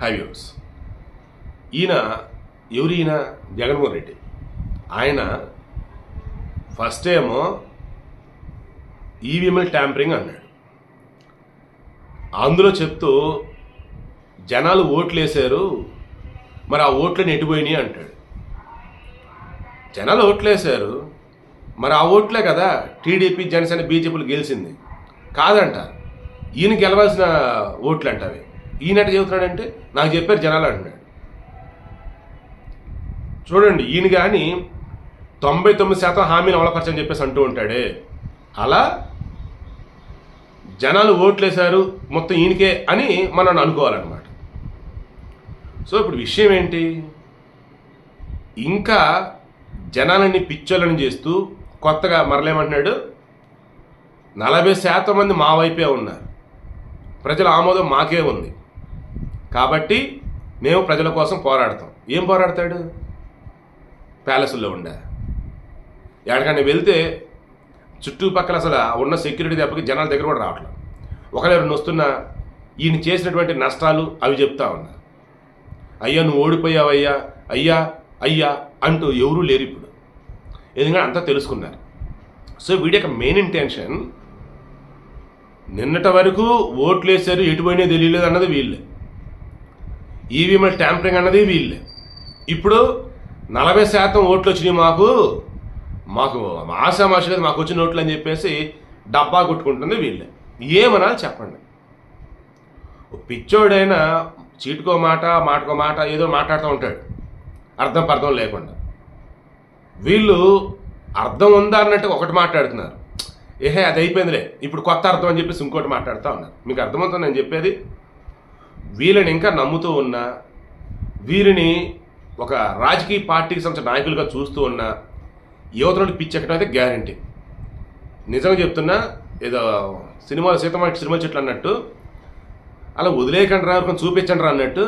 హైవ్యూస్ ఈయన ఎవరు ఈయన? జగన్మోహన్ రెడ్డి. ఆయన ఫస్ట్ ఏమో ఈవీఎంఎల్ ట్యాంపరింగ్ అన్నాడు. అందులో చెప్తూ జనాలు ఓట్లు వేశారు మరి ఆ ఓట్లు నెట్టిపోయినాయి అంటాడు. జనాలు ఓట్లు వేశారు మరి ఆ ఓట్లే కదా టీడీపీ జనసేన బీజేపీలు గెలిచింది. కాదంట ఈయన గెలవాల్సిన ఓట్లు అంట ఈయనట చెబుతున్నాడంటే నాకు చెప్పారు జనాలు అంటున్నాడు చూడండి ఈయన కానీ తొంభై తొమ్మిది శాతం హామీని అమలపరచని చెప్పేసి అంటూ ఉంటాడే. అలా జనాలు ఓట్లేశారు మొత్తం ఈయనకే అని మనం అనుకోవాలన్నమాట. సో ఇప్పుడు విషయం ఏంటి? ఇంకా జనాలని పిచ్చోళ్ళని చేస్తూ కొత్తగా మరలేమంటున్నాడు. నలభై శాతం మంది మా వైపే ఉన్నారు. ప్రజల ఆమోదం మాకే ఉంది. కాబట్టి మేము ప్రజల కోసం పోరాడతాం. ఏం పోరాడతాడు? ప్యాలెస్లో ఉండే. ఎక్కడికైనా వెళ్తే చుట్టుపక్కల అసలు ఉన్న సెక్యూరిటీ దెబ్బకి జనాల దగ్గర కూడా రావట్లేదు ఒకరు రెండు వస్తున్నా ఈయన చేసినటువంటి నష్టాలు అవి చెప్తా ఉన్నా. అయ్యా నువ్వు ఓడిపోయావయ్యా. అయ్యా అయ్యా అంటూ ఎవరూ లేరు ఇప్పుడు. ఎందుకంటే అంతా తెలుసుకున్నారు. సో వీడి యొక్క మెయిన్ ఇంటెన్షన్ నిన్నటి వరకు ఓట్లు వేసారు ఎటు పోయినా తెలియలేదు అన్నది వీళ్ళే. ఈవీఎంల ట్యాంపరింగ్ అన్నది వీళ్ళే. ఇప్పుడు నలభై శాతం ఓట్లు వచ్చినాయి మాకు మాకు ఆశామాష లేదు మాకు వచ్చిన ఓట్లు అని చెప్పేసి డబ్బా కొట్టుకుంటుంది వీళ్ళే. ఏమనాలి చెప్పండి. ఓ పిచ్చోడైనా చీటుకో మాట మాటకో మాట ఏదో మాట్లాడుతూ ఉంటాడు. అర్థం పర్థం లేకుండా. వీళ్ళు అర్థం ఉందా అన్నట్టు ఒకటి మాట్లాడుతున్నారు. ఏహే అది అయిపోయిందిలే. ఇప్పుడు కొత్త అర్థం అని చెప్పేసి ఇంకోటి మాట్లాడుతూ ఉన్నారు. మీకు అర్థమవుతుంది నేను చెప్పేది వీళ్ళని ఇంకా నమ్ముతూ ఉన్నా వీరిని ఒక రాజకీయ పార్టీకి సంబంధించిన నాయకులుగా చూస్తూ ఉన్నా పిచ్చి పిచ్చెక్కడం అయితే గ్యారంటీ నిజంగా చెప్తున్నా ఏదో సినిమాలు సీతమ్మ సినిమా చెట్లు అన్నట్టు అలా వదిలేయకండి రా ఎవరికొని చూపించండి రా అన్నట్టు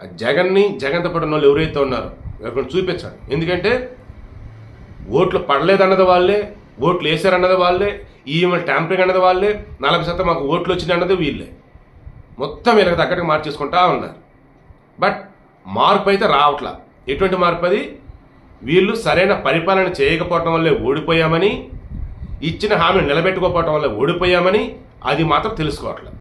ఆ జగన్ని జగన్తో పడిన వాళ్ళు ఎవరైతే ఉన్నారో ఎవరికొని చూపించండి ఎందుకంటే ఓట్లు పడలేదన్నది వాళ్ళే ఓట్లు వేసారన్నది వాళ్ళే ఈమె ట్యాంపరింగ్ అన్నది వాళ్ళే నలభై శాతం మాకు ఓట్లు వచ్చినాయి అన్నది వీళ్ళే. మొత్తం వీళ్ళకి తగ్గట్టుగా మార్చేసుకుంటా ఉన్నారు. బట్ మార్పు అయితే రావట్లా. ఎటువంటి మార్పు అది? వీళ్ళు సరైన పరిపాలన చేయకపోవటం వల్లే ఓడిపోయామని ఇచ్చిన హామీని నిలబెట్టుకోకపోవటం వల్ల ఓడిపోయామని అది మాత్రం తెలుసుకోవట్లేదు.